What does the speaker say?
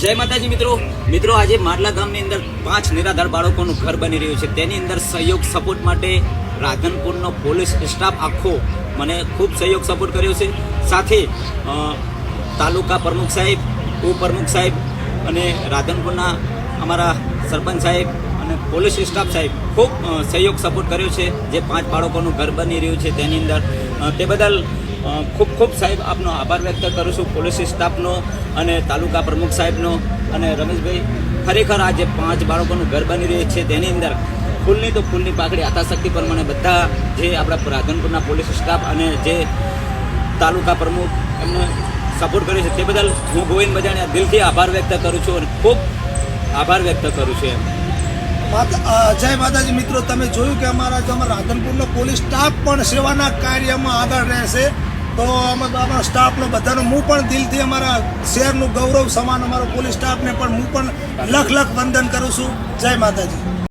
જય માતાજી મિત્રો. મિત્રો, આજે માટલા ગામની અંદર પાંચ નિરાધાર બાળકોનું ઘર બની રહ્યું છે. તેની અંદર સહયોગ સપોર્ટ માટે રાધનપુરનો પોલીસ સ્ટાફ આખો મને ખૂબ સહયોગ સપોર્ટ કર્યો છે. સાથે તાલુકા પ્રમુખ સાહેબ, ઉપપ્રમુખ સાહેબ અને રાધનપુરના અમારા સરપંચ સાહેબ અને પોલીસ સ્ટાફ સાહેબ ખૂબ સહયોગ સપોર્ટ કર્યો છે. જે પાંચ બાળકોનું ઘર બની રહ્યું છે તેની અંદર. તે બદલ ખૂબ ખૂબ સાહેબ આપનો આભાર વ્યક્ત કરું છું પોલીસ સ્ટાફનો અને તાલુકા પ્રમુખ સાહેબનો. અને રમેશભાઈ, ખરેખર આ જે પાંચ બાળકોનું ઘર બની રહ્યું છે તેની અંદર ફૂલની તો ફૂલની પાકડી આતાશક્તિ પ્રમાણે બધા જે આપણા રાધનપુરના પોલીસ સ્ટાફ અને જે તાલુકા પ્રમુખ એમને સપોર્ટ કર્યો છે તે બદલ હું ગોવિંદ બજાણિયા દિલથી આભાર વ્યક્ત કરું છું અને ખૂબ આભાર વ્યક્ત કરું છું એમ. જય માતાજી મિત્રો, તમે જોયું કે અમારા અમારા રાધનપુરનો પોલીસ સ્ટાફ પણ સેવાના કાર્યમાં આગળ રહેશે તો અમે અમારા સ્ટાફનો બધાનો, હું પણ દિલથી અમારા શહેરનું ગૌરવ સમાન અમારો પોલીસ સ્ટાફને પણ હું પણ લખ લખ વંદન કરું છું. જય માતાજી.